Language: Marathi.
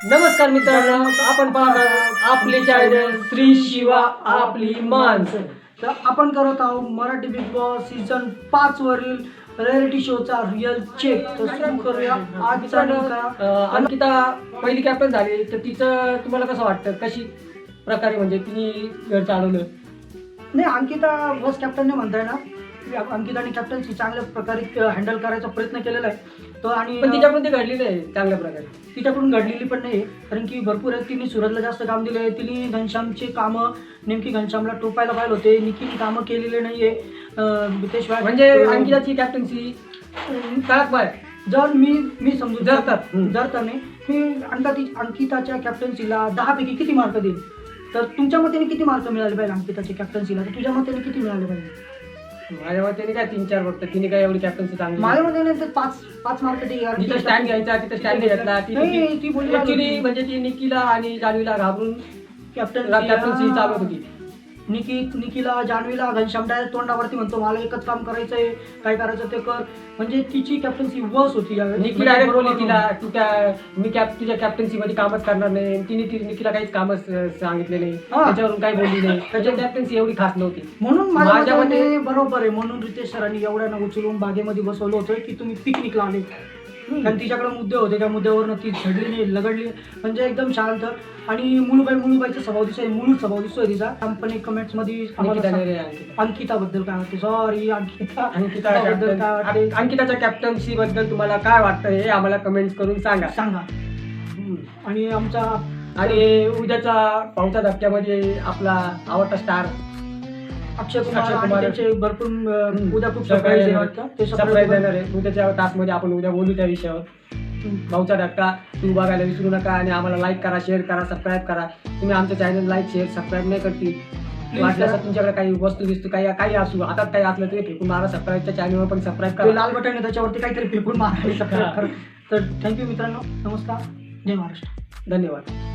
नमस्कार मित्रांनो आपण पाहणार आपले चॅनल श्री शिवा आपली माणसं. तर आपण करत आहोत मराठी बिग बॉस सीझन पाच वरील रियालिटी शोचा रिअल चेक तर सुरू करूया आजचा अंकिता पहिली कॅप्टन झाली तर तिचं तुम्हाला कसं वाटतं? कशी प्रकारे म्हणजे तिने घर चालवलं? नाही अंकिता वॉस कॅप्टन नाही म्हणताय ना ती अंकिताने कॅप्टन्सी चांगल्या प्रकारे हँडल करायचा प्रयत्न केलेला आहे. तो आणि पण तिच्याकडून ते घडलेलं आहे चांगल्या प्रकारे. तिच्याकडून घडलेली पण नाही कारण की भरपूर आहे तिने सुरतला जास्त काम दिले तिने घनश्यामचे कामं नेमकी घनश्यामला टोपायला पाहिजे होते. निकीने कामं केलेले नाहीये अं, त्याशिवाय म्हणजे अंकिताची कॅप्टन्सी कडक बाय जर मी मी समजू जर तर. जर तर नाही. मी अंकिता अंकिताच्या कॅप्टन्सीला दहा पैकी किती मार्क देईल तर तुमच्या मतेने किती मार्क मिळाले पाहिजे अंकिताच्या कॅप्टन्सीला तर तुझ्या मतेने किती मिळाले पाहिजे? माझ्या मते काय तीन चार फक्त तिने काय एवढी कॅप्टन्सी चांगली माझ्या मतेने तर पाच पाच मार्क. जिथं स्टँड घ्यायचा तिथं स्टँड घेतला ती नाही, ती बोलली ऍक्च्युली म्हणजे ती निकीला आणि जान्हवीला घाबरून कॅप्टन कॅप्टन्सी चालवत होती. निकी निकीला जान्हवीला घनश्याम डायरेक्ट तोंडावरती म्हणतो मला एकच काम करायचंय काय करायचं ते कर. म्हणजे तिची कॅप्टन्सी वस होती. निकी म्हणजे डायरेक्ट बरोबर बोलली तिला तू त्या मी कॅप तुझ्या कॅप्टन्सी मध्ये कामच करणार नाही. तिने ती निकीला काहीच कामच सांगितले नाही. हा. त्याच्यावरून काही बोलली नाही. त्याच्या कॅप्टन्सी एवढी खास नव्हती. म्हणून माझ्या माझ्या मते मते- बरोबर आहे. म्हणून रितेश सरांनी एवढ्यानं उचलून बागेमध्ये बसवलं होतं की तुम्ही पिकनिकला आले. कारण तिच्याकडे मुद्दे होते त्या मुद्द्यावरनं ती झडली नाही लगडली. म्हणजे एकदम शांत. आणि मुलुबाई मुलुबाईचा स्वभाव दिसतोय मुलू स्वभाव दिसतोय तिचा. कंपनी कमेंट्समध्ये अंकिता अंकिता. बद्दल काय वाटते? सॉरी अंकिता. अंकिता बद्दल काय वाटते captain- अंकिताच्या कॅप्टन्सी बद्दल तुम्हाला काय वाटतं हे आम्हाला कमेंट करून सांगा. सांगा. आणि आमचा आणि उद्याचा पावसा धक्क्यामध्ये आपला आवडता स्टार अक्षय कुमार अक्षय आणि कुमार. त्यांचे भरपूर उद्या खूप सरप्राईज आहे येणार. वाटतं. ते सरप्राईज surprise देणार आहे. उद्याच्या तासमध्ये आपण उद्या बोलू त्या विषयावर. भाऊचा धक्का. तुम्ही बघायला विसरू नका आणि आम्हाला लाईक करा शेअर करा सबस्क्राईब करा. तुम्ही आमच्या चॅनल लाईक शेअर सबस्क्राईब नाही करतील. असं तुमच्याकडे काही वस्तू बिस्तू काही काही असू हातात काही असलं तरी फेकून मारा. सबस्क्राईबच्या चॅनलवर पण सबस्क्राईब ते करा लाल बटन आहे त्याच्यावरती काहीतरी फेकून मारा. सबस्क्राईब करा. तर थँक्यू मित्रांनो. नमस्कार. जय महाराष्ट्र. धन्यवाद.